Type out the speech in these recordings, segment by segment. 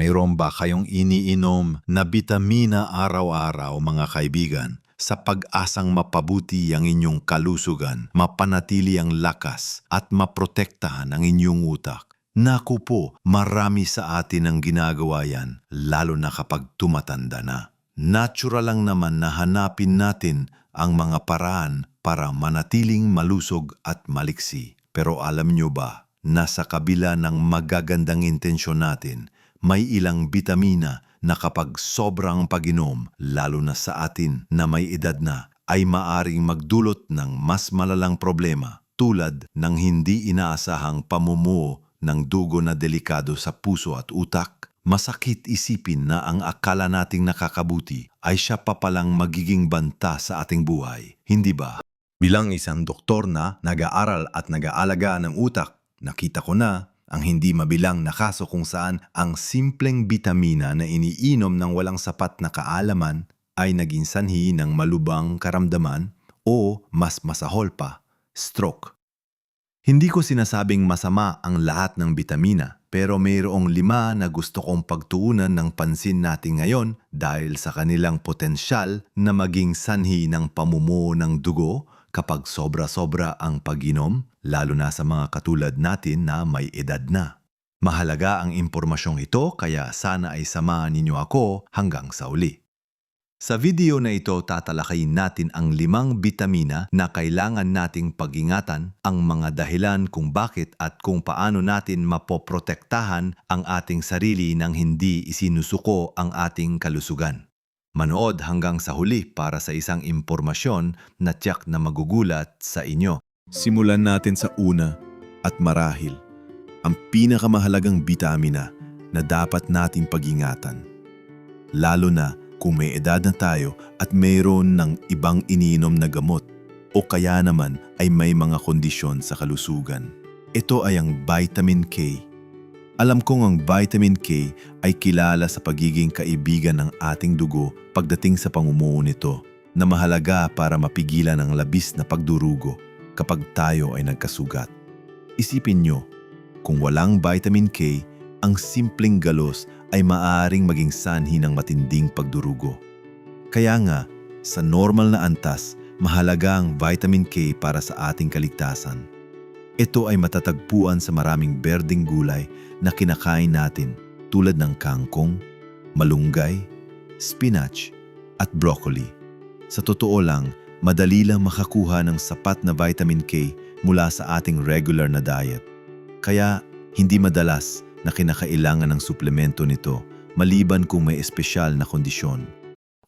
Mayroon ba kayong iniinom na bitamina araw-araw mga kaibigan sa pag-asang mapabuti ang inyong kalusugan, mapanatili ang lakas at maprotektahan ang inyong utak? Naku po, marami sa atin ang ginagawa yan, lalo na kapag tumatanda na. Natural lang naman na hanapin natin ang mga paraan para manatiling malusog at maliksi. Pero alam nyo ba, nasa kabila ng magagandang intensyon natin, may ilang bitamina na kapag sobrang pag-inom, lalo na sa atin na may edad na, ay maaring magdulot ng mas malalang problema tulad ng hindi inaasahang pamumuo ng dugo na delikado sa puso at utak. Masakit isipin na ang akala nating nakakabuti ay siya pa palang magiging banta sa ating buhay, hindi ba? Bilang isang doktor na nag-aaral at nag-aalaga ng utak, nakita ko na ang hindi mabilang na kaso kung saan ang simpleng bitamina na iniinom ng walang sapat na kaalaman ay naging sanhi ng malubang karamdaman o mas masahol pa, stroke. Hindi ko sinasabing masama ang lahat ng bitamina, pero mayroong lima na gusto kong pagtuunan ng pansin natin ngayon dahil sa kanilang potensyal na maging sanhi ng pamumuo ng dugo kapag sobra-sobra ang pag-inom, lalo na sa mga katulad natin na may edad na. Mahalaga ang impormasyong ito kaya sana ay samahan ninyo ako hanggang sa uli. Sa video na ito tatalakayin natin ang limang bitamina na kailangan nating pag-ingatan, ang mga dahilan kung bakit at kung paano natin mapoprotektahan ang ating sarili nang hindi isinusuko ang ating kalusugan. Manood hanggang sa huli para sa isang impormasyon na tiyak na magugulat sa inyo. Simulan natin sa una at marahil ang pinakamahalagang bitamina na dapat nating pag-ingatan. Lalo na kung may edad na tayo at mayroon ng ibang iniinom na gamot o kaya naman ay may mga kondisyon sa kalusugan. Ito ay ang vitamin K. Alam kong ang vitamin K ay kilala sa pagiging kaibigan ng ating dugo pagdating sa pamumuo nito na mahalaga para mapigilan ang labis na pagdurugo kapag tayo ay nagkasugat. Isipin nyo, kung walang vitamin K, ang simpleng galos ay maaaring maging sanhi ng matinding pagdurugo. Kaya nga, sa normal na antas, mahalaga ang vitamin K para sa ating kaligtasan. Ito ay matatagpuan sa maraming berdeng gulay na kinakain natin tulad ng kangkong, malunggay, spinach, at broccoli. Sa totoo lang, madali lang makakuha ng sapat na vitamin K mula sa ating regular na diet. Kaya hindi madalas na kinakailangan ng suplemento nito maliban kung may espesyal na kondisyon.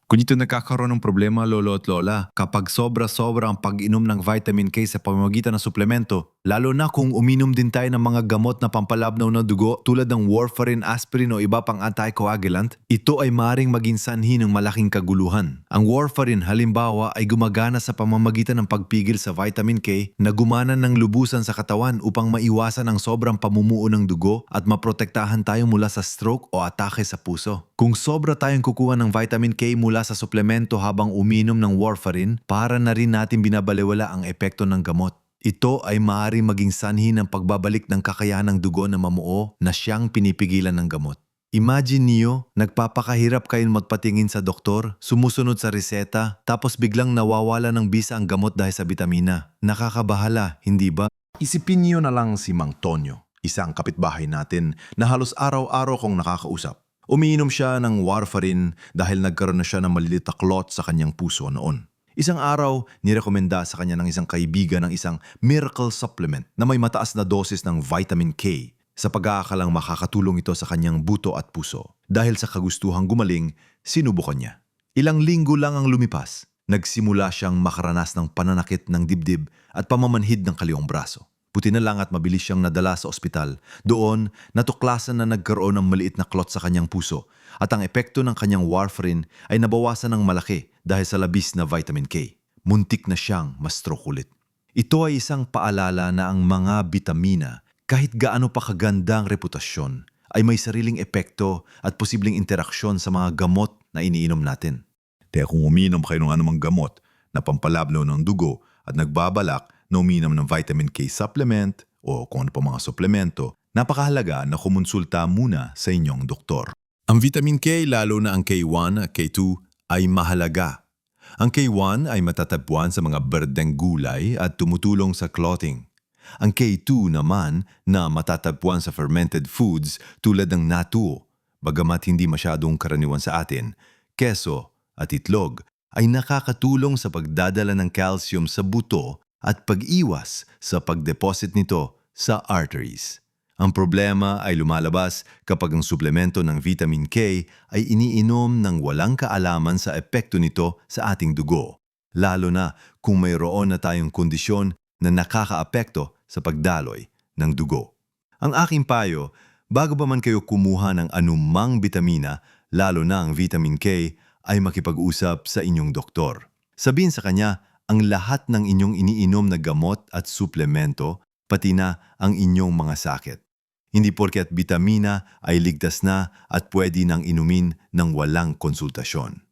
Kung ito nagkakaroon ng problema, lolo at lola, kapag sobra-sobra ang pag-inom ng vitamin K sa pamamagitan ng suplemento, lalo na kung uminom din tayo ng mga gamot na pampalabnaw ng dugo tulad ng warfarin, aspirin o iba pang anticoagulant, ito ay maring maging sanhi ng malaking kaguluhan. Ang warfarin halimbawa ay gumagana sa pamamagitan ng pagpigil sa vitamin K na gumana ng lubusan sa katawan upang maiwasan ang sobrang pamumuo ng dugo at maprotektahan tayo mula sa stroke o atake sa puso. Kung sobra tayong kukuha ng vitamin K mula sa suplemento habang uminom ng warfarin, para na rin natin binabaliwala ang epekto ng gamot. Ito ay maaaring maging sanhi ng pagbabalik ng kakayahan ng dugo na mamuo na siyang pinipigilan ng gamot. Imagine niyo, nagpapakahirap kayong magpatingin sa doktor, sumusunod sa reseta, tapos biglang nawawala ng bisa ang gamot dahil sa bitamina. Nakakabahala, hindi ba? Isipin niyo na lang si Mang Tonyo, isang kapitbahay natin na halos araw-araw kong nakakausap. Umiinom siya ng warfarin dahil nagkaroon na siya ng malilit na clot sa kanyang puso noon. Isang araw, nirekomenda sa kanya ng isang kaibigan ng isang miracle supplement na may mataas na dosis ng vitamin K sa pag-aakalang makakatulong ito sa kanyang buto at puso. Dahil sa kagustuhang gumaling, sinubukan niya. Ilang linggo lang ang lumipas, nagsimula siyang makaranas ng pananakit ng dibdib at pamamanhid ng kaliwang braso. Buti na lang at mabilis siyang nadala sa ospital. Doon, natuklasan na nagkaroon ng maliit na clot sa kanyang puso at ang epekto ng kanyang warfarin ay nabawasan ng malaki dahil sa labis na vitamin K. Muntik na siyang ma-stroke ulit. Ito ay isang paalala na ang mga bitamina, kahit gaano pa kaganda ang reputasyon, ay may sariling epekto at posibleng interaksyon sa mga gamot na iniinom natin. Kaya kung uminom kayo ng anumang gamot na pampalabnaw ng dugo at nagbabalak na uminom ng vitamin K supplement o kung ano pa mga suplemento, napakahalaga na kumonsulta muna sa inyong doktor. Ang vitamin K, lalo na ang K1 at K2, ay mahalaga. Ang K1 ay matatagpuan sa mga berdeng gulay at tumutulong sa clotting. Ang K2 naman na matatagpuan sa fermented foods tulad ng natuo, bagamat hindi masyadong karaniwan sa atin, keso at itlog ay nakakatulong sa pagdadala ng calcium sa buto at pag-iwas sa pagdeposit nito sa arteries. Ang problema ay lumalabas kapag ang suplemento ng vitamin K ay iniinom ng walang kaalaman sa epekto nito sa ating dugo, lalo na kung mayroon na tayong kondisyon na nakakaapekto sa pagdaloy ng dugo. Ang aking payo, bago pa man kayo kumuha ng anumang bitamina, lalo na ang vitamin K, ay makipag-usap sa inyong doktor. Sabihin sa kanya ang lahat ng inyong iniinom na gamot at suplemento, pati na ang inyong mga sakit. Hindi porket bitamina ay ligtas na at pwede nang inumin ng walang konsultasyon.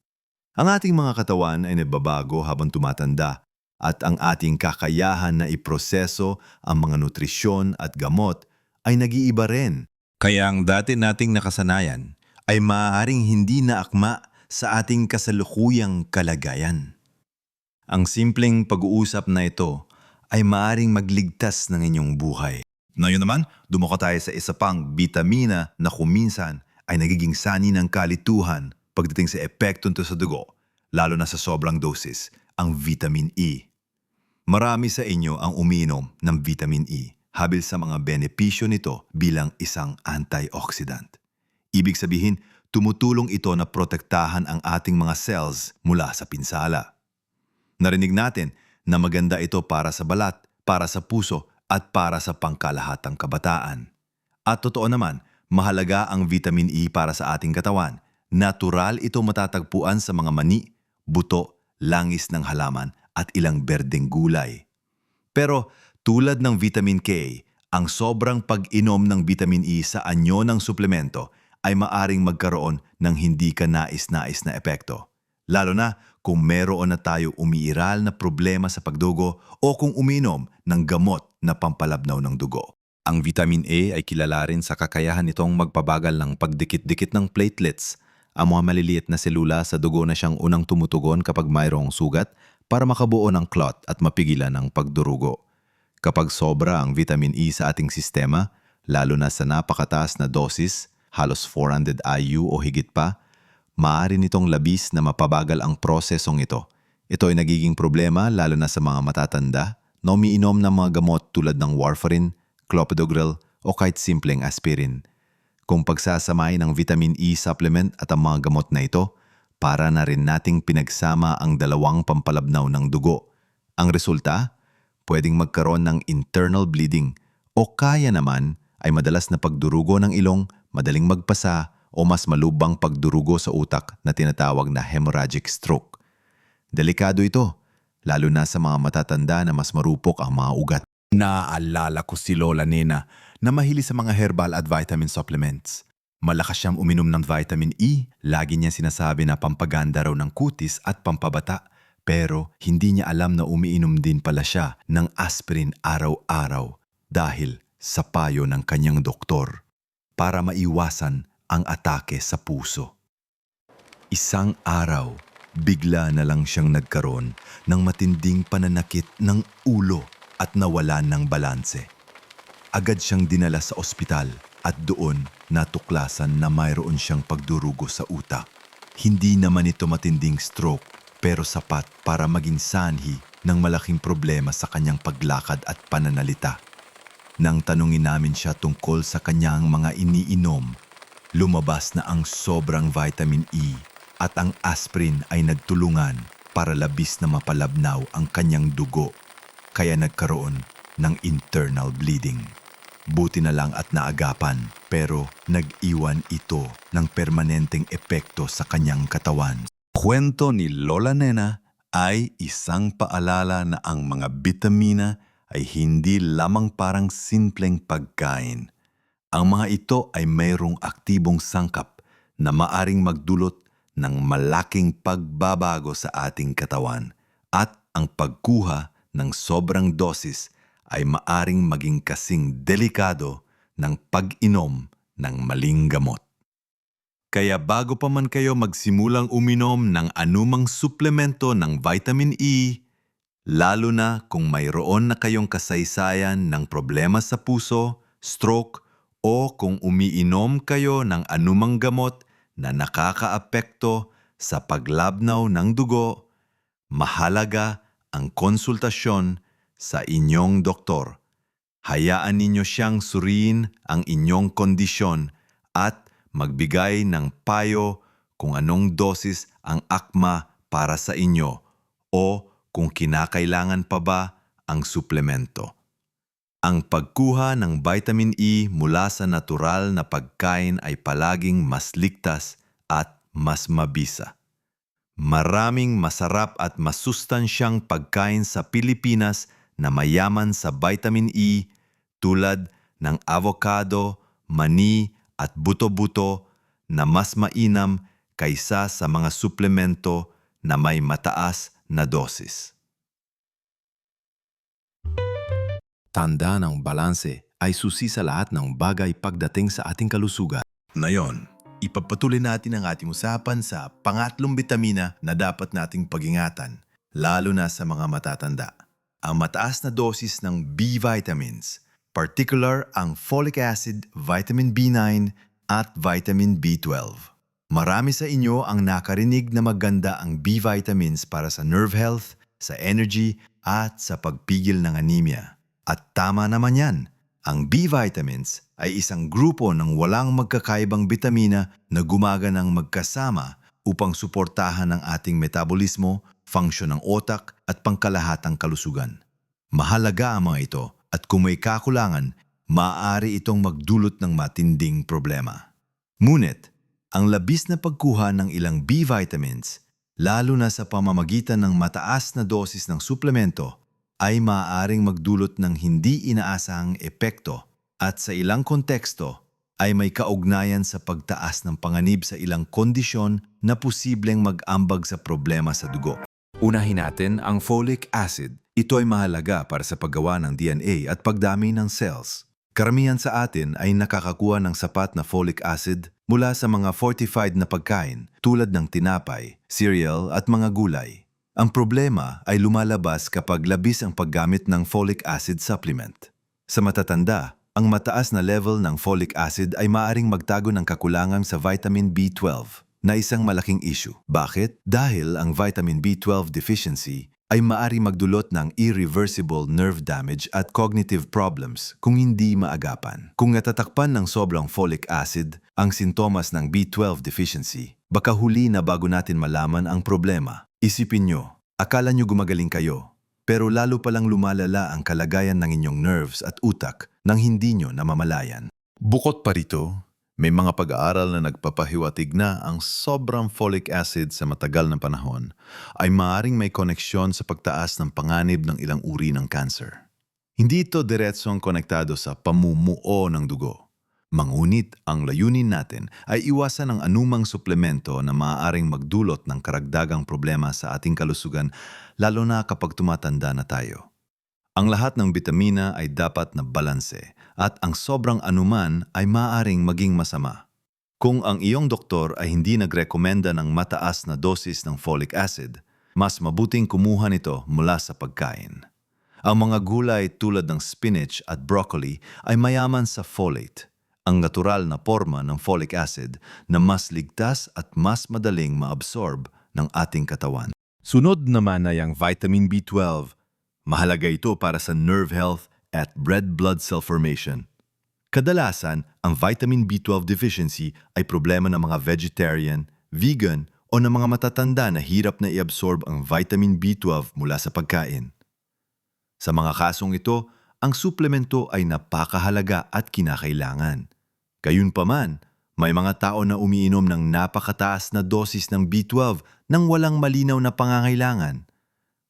Ang ating mga katawan ay nababago habang tumatanda at ang ating kakayahan na iproseso ang mga nutrisyon at gamot ay nag-iiba rin. Kaya ang dati nating nakasanayan ay maaaring hindi na akma sa ating kasalukuyang kalagayan. Ang simpleng pag-uusap na ito ay maaaring magligtas ng inyong buhay. Ngayon naman, dumuko tayo sa isa pang bitamina na kuminsan ay nagiging sani ng kalituhan pagdating sa epekto nito sa dugo, lalo na sa sobrang dosis, ang vitamin E. Marami sa inyo ang umiinom ng vitamin E habil sa mga benepisyo nito bilang isang antioxidant. Ibig sabihin, tumutulong ito na protektahan ang ating mga cells mula sa pinsala. Narinig natin na maganda ito para sa balat, para sa puso at para sa pangkalahatang kabataan. At totoo naman, mahalaga ang vitamin E para sa ating katawan. Natural ito matatagpuan sa mga mani, buto, langis ng halaman at ilang berdeng gulay. Pero tulad ng vitamin K, ang sobrang pag-inom ng vitamin E sa anyo ng suplemento ay maaring magkaroon ng hindi ka nais-nais na epekto. Lalo na kung meron na tayo umiiral na problema sa pagdugo o kung uminom ng gamot na pampalabnaw ng dugo. Ang vitamin A ay kilala rin sa kakayahan nitong magpabagal ng pagdikit-dikit ng platelets, ang mga maliliit na selula sa dugo na siyang unang tumutugon kapag mayroong sugat para makabuo ng clot at mapigilan ang pagdurugo. Kapag sobra ang vitamin E sa ating sistema, lalo na sa napakataas na dosis, halos 400 IU o higit pa, maaari nitong labis na mapabagal ang prosesong ito. Ito ay nagiging problema lalo na sa mga matatanda na umiinom ng mga gamot tulad ng warfarin, clopidogrel o kahit simpleng aspirin. Kung pagsasamay ng vitamin E supplement at ang mga gamot na ito, para na rin nating pinagsama ang dalawang pampalabnaw ng dugo. Ang resulta, pwedeng magkaroon ng internal bleeding o kaya naman ay madalas na pagdurugo ng ilong, madaling magpasa o mas malubang pagdurugo sa utak na tinatawag na hemorrhagic stroke. Delikado ito, lalo na sa mga matatanda na mas marupok ang mga ugat. Naaalala ko si Lola Nena na mahilig sa mga herbal at vitamin supplements. Malakas siyang uminom ng vitamin E, lagi niya sinasabi na pampaganda raw ng kutis at pampabata. Pero hindi niya alam na umiinom din pala siya ng aspirin araw-araw dahil sa payo ng kanyang doktor para maiwasan ang atake sa puso. Isang araw, bigla na lang siyang nagkaroon ng matinding pananakit ng ulo at nawalan ng balanse. Agad siyang dinala sa ospital at doon natuklasan na mayroon siyang pagdurugo sa utak. Hindi naman ito matinding stroke pero sapat para maging sanhi ng malaking problema sa kanyang paglakad at pananalita. Nang tanungin namin siya tungkol sa kanyang mga iniinom, lumabas na ang sobrang vitamin E at ang aspirin ay nagtulungan para labis na mapalabnaw ang kanyang dugo kaya nagkaroon ng internal bleeding. Buti na lang at naagapan pero nag-iwan ito ng permanenteng epekto sa kanyang katawan. Kwento ni Lola Nena ay isang paalala na ang mga bitamina ay hindi lamang parang simpleng pagkain. Ang mga ito ay mayroong aktibong sangkap na maaring magdulot ng malaking pagbabago sa ating katawan at ang pagkuha ng sobrang dosis ay maaring maging kasing delikado ng pag-inom ng maling gamot. Kaya bago pa man kayo magsimulang uminom ng anumang suplemento ng vitamin E, lalo na kung mayroon na kayong kasaysayan ng problema sa puso, stroke, o kung umiinom kayo ng anumang gamot na nakakaapekto sa paglabnaw ng dugo, mahalaga ang konsultasyon sa inyong doktor. Hayaan ninyo siyang suriin ang inyong kondisyon at magbigay ng payo kung anong dosis ang akma para sa inyo o kung kinakailangan pa ba ang suplemento. Ang pagkuha ng vitamin E mula sa natural na pagkain ay palaging mas ligtas at mas mabisa. Maraming masarap at masustansyang pagkain sa Pilipinas na mayaman sa vitamin E tulad ng avocado, mani at buto-buto na mas mainam kaysa sa mga suplemento na may mataas na dosis. Tanda ng balanse ay susi sa lahat ng bagay pagdating sa ating kalusugan. Ngayon, ipagpatuloy natin ang ating usapan sa pangatlong bitamina na dapat nating pagingatan, lalo na sa mga matatanda. Ang mataas na dosis ng B vitamins, particular ang folic acid, vitamin B9 at vitamin B12. Marami sa inyo ang nakarinig na maganda ang B vitamins para sa nerve health, sa energy at sa pagpigil ng anemia. At tama naman yan. Ang B vitamins ay isang grupo ng walang magkakaibang bitamina na gumaganang magkasama upang suportahan ang ating metabolismo, function ng otak at pangkalahatang kalusugan. Mahalaga ang mga ito at kung may kakulangan, maaari itong magdulot ng matinding problema. Ngunit, ang labis na pagkuha ng ilang B vitamins, lalo na sa pamamagitan ng mataas na dosis ng suplemento, ay maaaring magdulot ng hindi inaasahang epekto at sa ilang konteksto ay may kaugnayan sa pagtaas ng panganib sa ilang kondisyon na posibleng mag-ambag sa problema sa dugo. Unahin natin ang folic acid. Ito ay mahalaga para sa paggawa ng DNA at pagdami ng cells. Karamihan sa atin ay nakakakuha ng sapat na folic acid mula sa mga fortified na pagkain tulad ng tinapay, cereal at mga gulay. Ang problema ay lumalabas kapag labis ang paggamit ng folic acid supplement. Sa matatanda, ang mataas na level ng folic acid ay maaring magtago ng kakulangan sa vitamin B12 na isang malaking issue. Bakit? Dahil ang vitamin B12 deficiency ay maari magdulot ng irreversible nerve damage at cognitive problems kung hindi maagapan. Kung natatakpan ng sobrang folic acid ang sintomas ng B12 deficiency, baka huli na bago natin malaman ang problema. Isipin nyo, akala nyo gumagaling kayo, pero lalo palang lumalala ang kalagayan ng inyong nerves at utak nang hindi nyo namamalayan. Bukod pa rito, may mga pag-aaral na nagpapahiwatig na ang sobrang folic acid sa matagal na panahon ay maaring may koneksyon sa pagtaas ng panganib ng ilang uri ng cancer. Hindi ito diretsong konektado sa pamumuo ng dugo. Mangunit ang layunin natin ay iwasan ang anumang suplemento na maaaring magdulot ng karagdagang problema sa ating kalusugan lalo na kapag tumatanda na tayo. Ang lahat ng bitamina ay dapat na balanse at ang sobrang anuman ay maaring maging masama. Kung ang iyong doktor ay hindi nagrekomenda ng mataas na dosis ng folic acid, mas mabuting kumuha nito mula sa pagkain. Ang mga gulay tulad ng spinach at broccoli ay mayaman sa folate, ang natural na forma ng folic acid na mas ligtas at mas madaling maabsorb ng ating katawan. Sunod naman ay ang vitamin B12. Mahalaga ito para sa nerve health at red blood cell formation. Kadalasan, ang vitamin B12 deficiency ay problema ng mga vegetarian, vegan o ng mga matatanda na hirap na i-absorb ang vitamin B12 mula sa pagkain. Sa mga kasong ito, ang suplemento ay napakahalaga at kinakailangan. Gayunpaman, may mga tao na umiinom ng napakataas na dosis ng B12 nang walang malinaw na pangangailangan.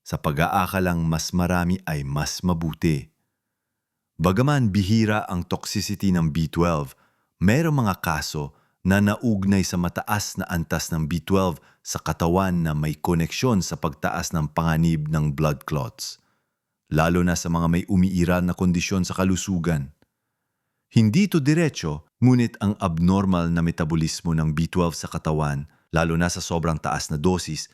Sa pag-aakalang mas marami ay mas mabuti. Bagaman bihira ang toxicity ng B12, mayroong mga kaso na naugnay sa mataas na antas ng B12 sa katawan na may koneksyon sa pagtaas ng panganib ng blood clots, lalo na sa mga may umiiral na kondisyon sa kalusugan. Hindi ito diretso, Ngunit ang abnormal na metabolismo ng B12 sa katawan, lalo na sa sobrang taas na dosis,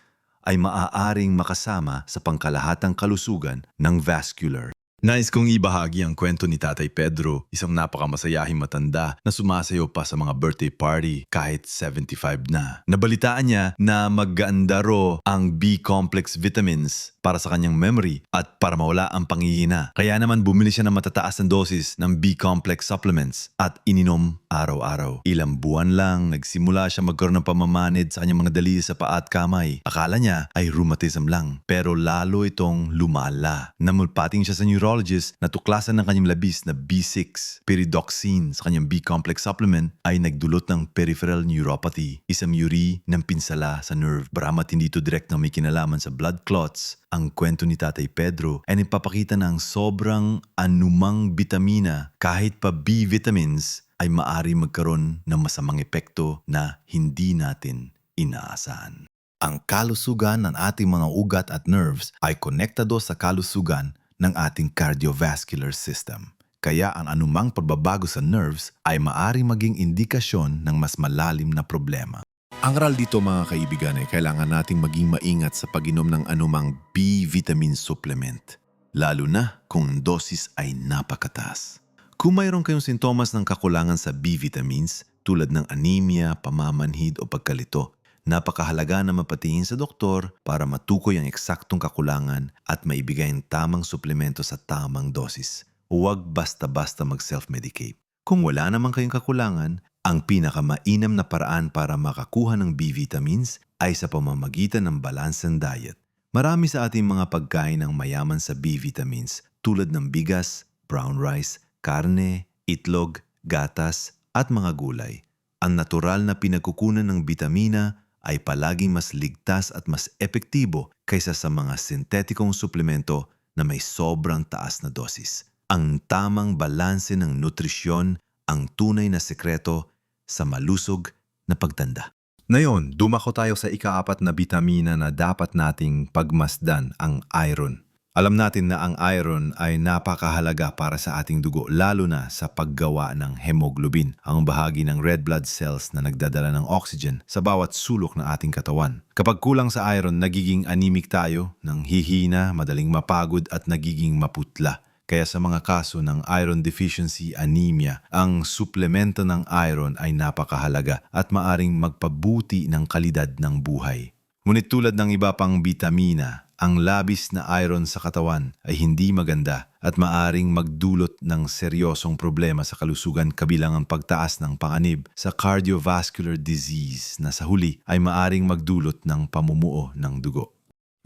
ay maaaring makasama sa pangkalahatang kalusugan ng vascular. Nais kong ibahagi ang kwento ni Tatay Pedro, isang napakamasayahing matanda na sumasayo pa sa mga birthday party kahit 75 na. Nabalitaan niya na maganda ang B-complex vitamins para sa kanyang memory at para mawala ang pangihina. Kaya naman bumili siya ng matataas na dosis ng B-complex supplements at ininom araw-araw. Ilang buwan lang, nagsimula siya magkaroon ng pamamanid sa kanyang mga dali sa paa at kamay. Akala niya ay rheumatism lang, pero lalo itong lumala. Namulpating siya sa neurologist na tuklasan ng kanyang labis na B6 pyridoxine sa kanyang B-complex supplement ay nagdulot ng peripheral neuropathy, isang yuri ng pinsala sa nerve. Baramat hindi ito direct na may kinalaman sa blood clots, ang kwento ni Tatay Pedro ay nagpapakita ng sobrang anumang bitamina kahit pa B vitamins ay maari magkaroon ng masamang epekto na hindi natin inaasahan. Ang kalusugan ng ating mga ugat at nerves ay konektado sa kalusugan ng ating cardiovascular system. Kaya ang anumang pagbabago sa nerves ay maari maging indikasyon ng mas malalim na problema. Ang aral dito mga kaibigan ay kailangan nating maging maingat sa pag-inom ng anumang B-vitamin supplement, lalo na kung dosis ay napakataas. Kung mayroon kayong sintomas ng kakulangan sa B vitamins tulad ng anemia, pamamanhid o pagkalito, napakahalaga na mapatingin sa doktor para matukoy ang eksaktong kakulangan at maibigay ang tamang suplemento sa tamang dosis. Huwag basta-basta mag-self-medicate. Kung wala naman kayong kakulangan, ang pinakamainam na paraan para makakuha ng B vitamins ay sa pamamagitan ng balanced diet. Marami sa ating mga pagkain ang mayaman sa B vitamins tulad ng bigas, brown rice, karne, itlog, gatas at mga gulay. Ang natural na pinagkukunan ng bitamina ay palaging mas ligtas at mas epektibo kaysa sa mga sintetikong suplemento na may sobrang taas na dosis. Ang tamang balanse ng nutrisyon ang tunay na sekreto sa malusog na pagtanda. Ngayon, dumako tayo sa ikaapat na bitamina na dapat nating pagmasdan ang iron. Alam natin na ang iron ay napakahalaga para sa ating dugo lalo na sa paggawa ng hemoglobin, ang bahagi ng red blood cells na nagdadala ng oxygen sa bawat sulok ng ating katawan. Kapag kulang sa iron, nagiging anemic tayo, nang hihina, madaling mapagod at nagiging maputla. Kaya sa mga kaso ng iron deficiency anemia, ang suplemento ng iron ay napakahalaga at maaring magpabuti ng kalidad ng buhay. Ngunit tulad ng iba pang bitamina, ang labis na iron sa katawan ay hindi maganda at maaring magdulot ng seryosong problema sa kalusugan kabilang ang pagtaas ng panganib sa cardiovascular disease na sa huli ay maaring magdulot ng pamumuo ng dugo.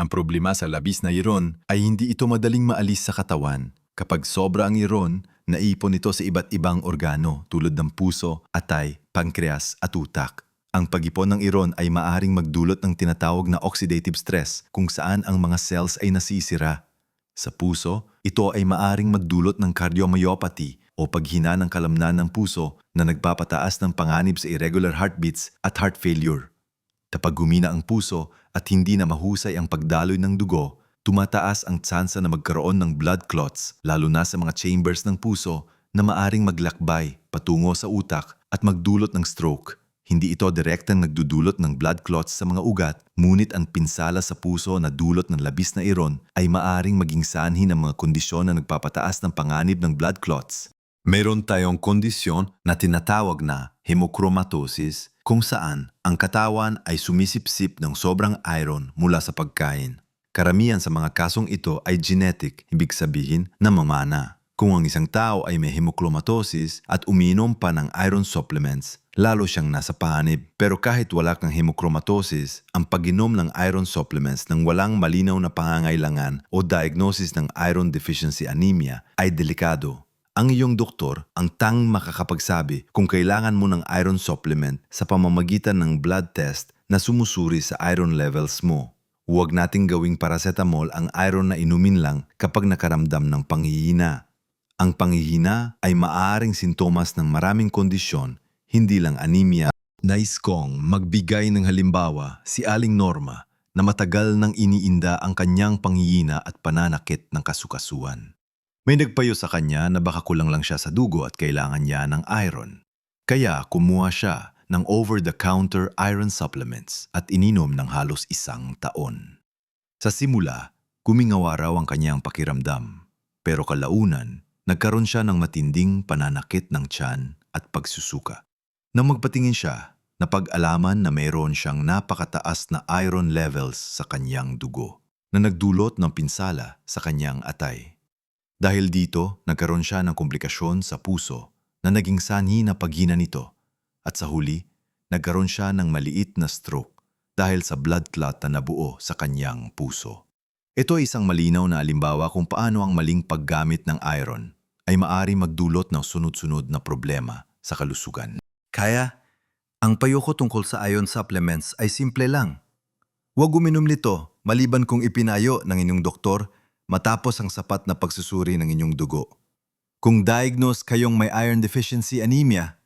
Ang problema sa labis na iron ay hindi ito madaling maalis sa katawan. Kapag sobra ang iron, naipon ito sa iba't ibang organo tulad ng puso, atay, pankreas at utak. Ang pag-ipon ng iron ay maaring magdulot ng tinatawag na oxidative stress kung saan ang mga cells ay nasisira. Sa puso, ito ay maaring magdulot ng cardiomyopathy o paghina ng kalamnan ng puso na nagpapataas ng panganib sa irregular heartbeats at heart failure. Kapag gumina ang puso at hindi na mahusay ang pagdaloy ng dugo, tumataas ang tsansa na magkaroon ng blood clots lalo na sa mga chambers ng puso na maaring maglakbay patungo sa utak at magdulot ng stroke. Hindi ito direktang nagdudulot ng blood clots sa mga ugat, ngunit ang pinsala sa puso na dulot ng labis na iron ay maaring maging sanhi ng mga kondisyon na nagpapataas ng panganib ng blood clots. Meron tayong kondisyon na tinatawag na hemochromatosis kung saan ang katawan ay sumisipsip ng sobrang iron mula sa pagkain. Karamihan sa mga kasong ito ay genetic, ibig sabihin na mamana. Kung ang isang tao ay may hemochromatosis at uminom pa ng iron supplements, lalo siyang nasa panganib. Pero kahit wala kang hemochromatosis, ang pag-inom ng iron supplements ng walang malinaw na pangangailangan o diagnosis ng iron deficiency anemia ay delikado. Ang iyong doktor ang tang makakapagsabi kung kailangan mo ng iron supplement sa pamamagitan ng blood test na sumusuri sa iron levels mo. Huwag nating gawing paracetamol ang iron na inumin lang kapag nakaramdam ng panghihina. Ang panghihina ay maaaring sintomas ng maraming kondisyon, hindi lang anemia. Nais kong magbigay ng halimbawa si Aling Norma na matagal nang iniinda ang kanyang panghihina at pananakit ng kasukasuan. May nagpayo sa kanya na baka kulang lang siya sa dugo at kailangan niya ng iron. Kaya kumuha siya ng over-the-counter iron supplements at ininom ng halos isang taon. Sa simula, kumingawa raw ang kanyang pakiramdam. Pero kalaunan, nagkaroon siya ng matinding pananakit ng tiyan at pagsusuka. Nang magpatingin siya, napag-alaman na mayroon siyang napakataas na iron levels sa kanyang dugo na nagdulot ng pinsala sa kanyang atay. Dahil dito, nagkaroon siya ng komplikasyon sa puso na naging sanhi na paghina nito at sa huli, nagkaroon siya ng maliit na stroke dahil sa blood clot na nabuo sa kanyang puso. Ito ay isang malinaw na alimbawa kung paano ang maling paggamit ng iron ay maari magdulot ng sunod-sunod na problema sa kalusugan. Kaya, ang payo ko tungkol sa iron supplements ay simple lang. Huwag uminom nito maliban kung ipinayo ng inyong doktor matapos ang sapat na pagsusuri ng inyong dugo. Kung diagnose kayong may iron deficiency anemia,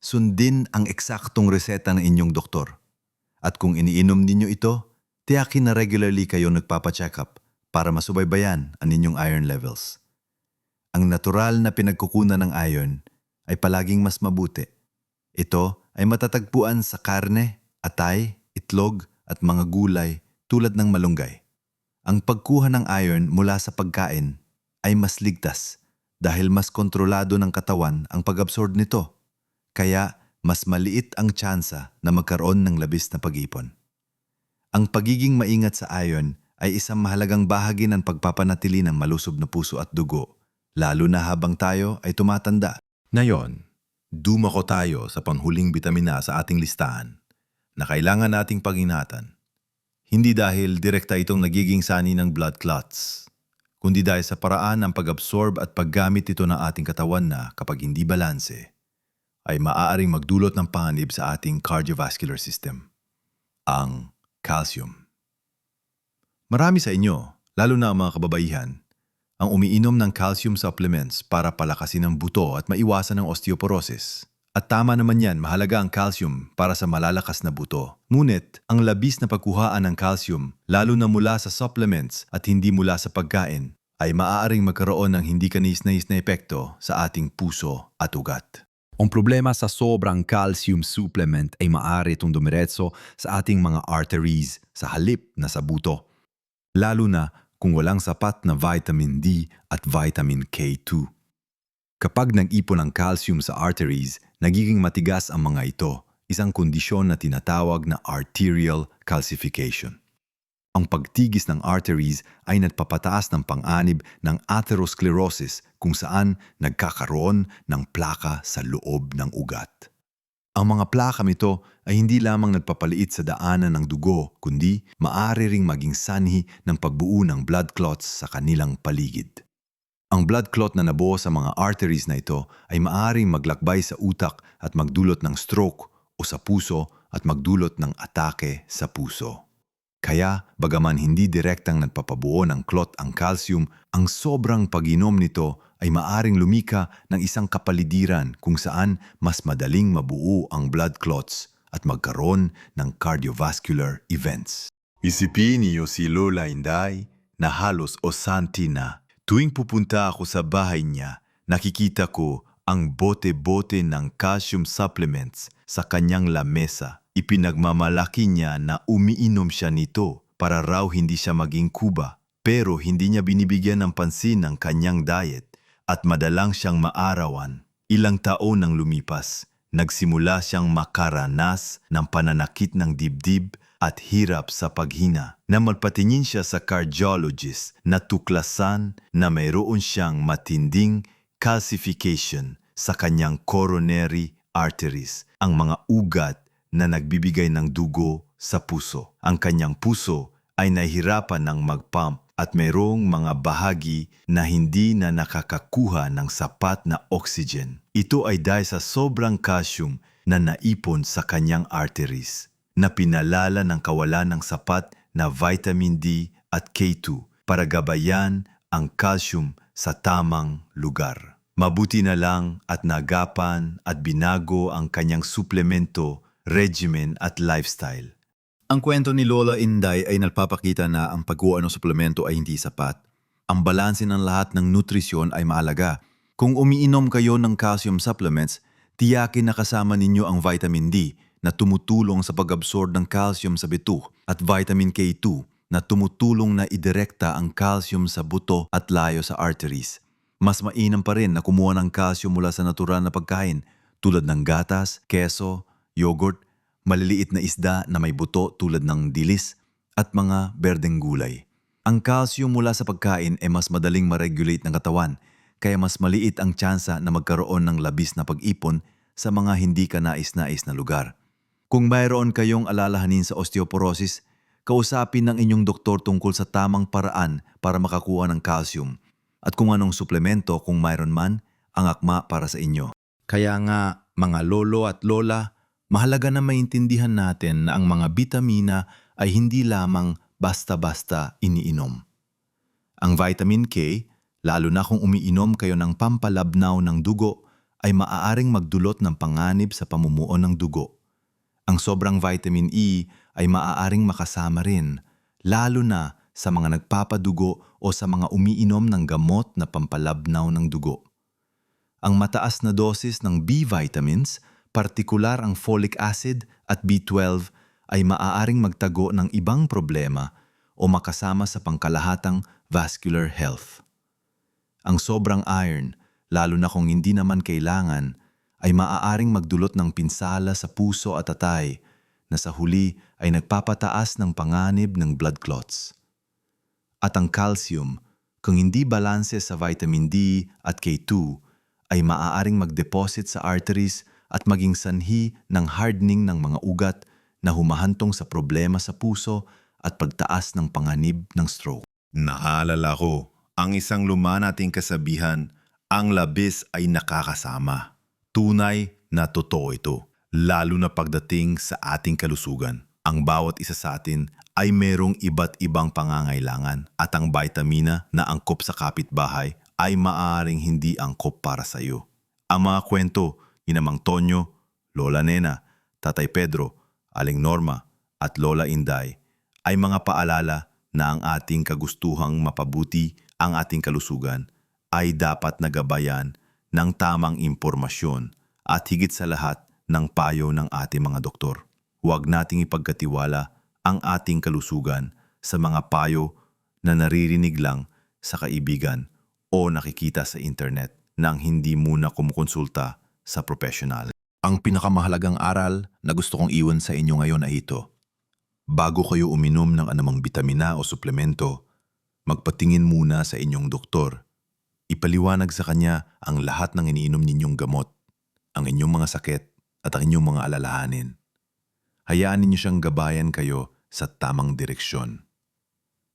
sundin ang eksaktong reseta ng inyong doktor. At kung iniinom ninyo ito, tiyakin na regularly kayo nagpapacheck up para masubaybayan ang inyong iron levels. Ang natural na pinagkukunan ng iron ay palaging mas mabuti. Ito ay matatagpuan sa karne, atay, itlog at mga gulay tulad ng malunggay. Ang pagkuha ng iron mula sa pagkain ay mas ligtas dahil mas kontrolado ng katawan ang pag-absorb nito. Kaya mas maliit ang tsansa na magkaroon ng labis na pag-ipon. Ang pagiging maingat sa iron ay isang mahalagang bahagi ng pagpapanatili ng malusob na puso at dugo, lalo na habang tayo ay tumatanda. Ngayon, dumako tayo sa panghuling bitamina sa ating listahan na kailangan nating pag-ingatan. Hindi dahil direkta itong nagiging sani ng blood clots, kundi dahil sa paraan ng pag-absorb at paggamit ito ng ating katawan na kapag hindi balanse, ay maaaring magdulot ng panganib sa ating cardiovascular system. Ang calcium. Marami sa inyo, lalo na ang mga kababaihan, ang umiinom ng calcium supplements para palakasin ang buto at maiwasan ang osteoporosis. At tama naman yan, mahalaga ang calcium para sa malalakas na buto. Ngunit, ang labis na pagkuhaan ng calcium, lalo na mula sa supplements at hindi mula sa pagkain, ay maaaring magkaroon ng hindi kanis-nais na epekto sa ating puso at ugat. Ang problema sa sobrang calcium supplement ay maaari itong dumiretso sa ating mga arteries sa halip na sa buto. Lalo na kung walang sapat na vitamin D at vitamin K2. Kapag nag-ipon ang calcium sa arteries, nagiging matigas ang mga ito, isang kondisyon na tinatawag na arterial calcification. Ang pagtigis ng arteries ay nagpapataas ng panganib ng atherosclerosis kung saan nagkakaroon ng plaka sa loob ng ugat. Ang mga plaka nito ay hindi lamang nagpapaliit sa daanan ng dugo, kundi maaari ring maging sanhi ng pagbuo ng blood clots sa kanilang paligid. Ang blood clot na nabuo sa mga arteries na ito ay maaring maglakbay sa utak at magdulot ng stroke o sa puso at magdulot ng atake sa puso. Kaya, bagaman hindi direktang nagpapabuo ng clot ang calcium, ang sobrang pag-inom nito ay maaring lumika ng isang kapalidiran kung saan mas madaling mabuo ang blood clots at magkaroon ng cardiovascular events. Isipin niyo si Lola Inday na halos osanti na. Tuwing pupunta ako sa bahay niya, nakikita ko ang bote-bote ng calcium supplements sa kanyang lamesa. Ipinagmamalaki niya na umiinom siya nito para raw hindi siya maging kuba. Pero hindi niya binibigyan ng pansin ng kanyang diet at madalang siyang maarawan. Ilang taon nang lumipas, nagsimula siyang makaranas ng pananakit ng dibdib at hirap sa paghina na magpatingin siya sa cardiologist na tuklasan na mayroon siyang matinding calcification sa kanyang coronary arteries, ang mga ugat na nagbibigay ng dugo sa puso. Ang kanyang puso ay nahihirapan ng mag-pump at mayroong mga bahagi na hindi na nakakakuha ng sapat na oxygen. Ito ay dahil sa sobrang calcium na naipon sa kanyang arteries na pinalala ng kawalan ng sapat na vitamin D at K2 para gabayan ang calcium sa tamang lugar. Mabuti na lang at nagapan at binago ang kanyang suplemento, regimen at lifestyle. Ang kwento ni Lola Inday ay nagpapakita na ang pagkuha ng suplemento ay hindi sapat. Ang balanse ng lahat ng nutrisyon ay mahalaga. Kung umiinom kayo ng calcium supplements, Tiyakin na kasama ninyo ang vitamin D na tumutulong sa pag-absorb ng calcium sa bituh at vitamin K2 na tumutulong na idirekta ang calcium sa buto at layo sa arteries. Mas mainam pa rin na kumuha ng calcium mula sa natural na pagkain tulad ng gatas, keso, yogurt, maliliit na isda na may buto tulad ng dilis at mga berdeng gulay. Ang calcium mula sa pagkain ay mas madaling ma-regulate ng katawan kaya mas maliit ang tsansa na magkaroon ng labis na pag-ipon sa mga hindi ka nais-nais na lugar. Kung mayroon kayong alalahanin sa osteoporosis, kausapin ng inyong doktor tungkol sa tamang paraan para makakuha ng calcium at kung anong suplemento kung mayroon man ang akma para sa inyo. Kaya nga, mga lolo at lola, mahalaga na maintindihan natin na ang mga bitamina ay hindi lamang basta-basta iniinom. Ang vitamin K, lalo na kung umiinom kayo ng pampalabnaw ng dugo, ay maaaring magdulot ng panganib sa pamumuo ng dugo. Ang sobrang vitamin E ay maaaring makasama rin, lalo na sa mga nagpapadugo o sa mga umiinom ng gamot na pampalabnaw ng dugo. Ang mataas na dosis ng B vitamins, partikular ang folic acid at B12, ay maaaring magtago ng ibang problema o makasama sa pangkalahatang vascular health. Ang sobrang iron, lalo na kung hindi naman kailangan, ay maaaring magdulot ng pinsala sa puso at atay na sa huli ay nagpapataas ng panganib ng blood clots. At ang calcium, kung hindi balanse sa vitamin D at K2, ay maaaring mag-deposit sa arteries at maging sanhi ng hardening ng mga ugat na humahantong sa problema sa puso at pagtaas ng panganib ng stroke. Naalala ko, ang isang luma nating kasabihan, ang labis ay nakakasama. Tunay na totoo ito, lalo na pagdating sa ating kalusugan. Ang bawat isa sa atin ay merong iba't ibang pangangailangan at ang vitamina na angkop sa kapitbahay ay maaaring hindi angkop para sa iyo. Ang mga kwento ni Namang Tonyo, Lola Nena, Tatay Pedro, Aling Norma at Lola Inday ay mga paalala na ang ating kagustuhang mapabuti ang ating kalusugan ay dapat nagabayan ng tamang impormasyon at higit sa lahat ng payo ng ating mga doktor. Huwag nating ipagkatiwala ang ating kalusugan sa mga payo na naririnig lang sa kaibigan o nakikita sa internet nang hindi muna kumukonsulta sa profesional. Ang pinakamahalagang aral na gusto kong iwan sa inyo ngayon ay ito. Bago kayo uminom ng anumang bitamina o suplemento, magpatingin muna sa inyong doktor. Ipaliwanag sa kanya ang lahat ng iniinom ninyong gamot, ang inyong mga sakit at ang inyong mga alalahanin. Hayaan ninyo siyang gabayan kayo sa tamang direksyon.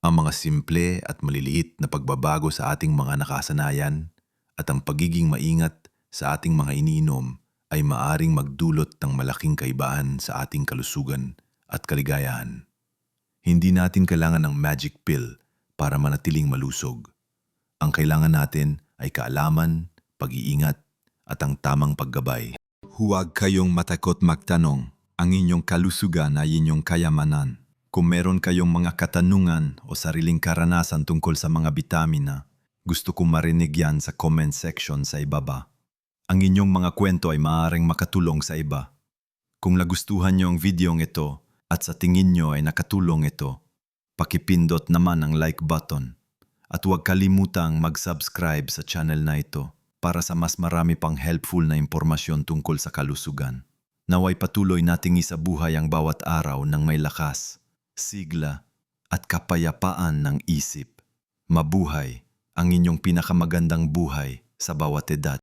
Ang mga simple at maliliit na pagbabago sa ating mga nakasanayan at ang pagiging maingat sa ating mga iniinom ay maaring magdulot ng malaking kaibaan sa ating kalusugan at kaligayahan. Hindi natin kailangan ng magic pill para manatiling malusog. Ang kailangan natin ay kaalaman, pag-iingat at ang tamang paggabay. Huwag kayong matakot magtanong. Ang inyong kalusugan ay inyong kayamanan. Kung meron kayong mga katanungan o sariling karanasan tungkol sa mga bitamina, gusto kong marinig yan sa comment section sa ibaba. Ang inyong mga kwento ay maaaring makatulong sa iba. Kung nagustuhan niyo ang videong ito at sa tingin niyo ay nakatulong ito, pakipindot naman ang like button at huwag kalimutang mag-subscribe sa channel na ito para sa mas marami pang helpful na impormasyon tungkol sa kalusugan. Naway patuloy nating isabuhay ang bawat araw ng may lakas, sigla at kapayapaan ng isip. Mabuhay ang inyong pinakamagandang buhay sa bawat edad.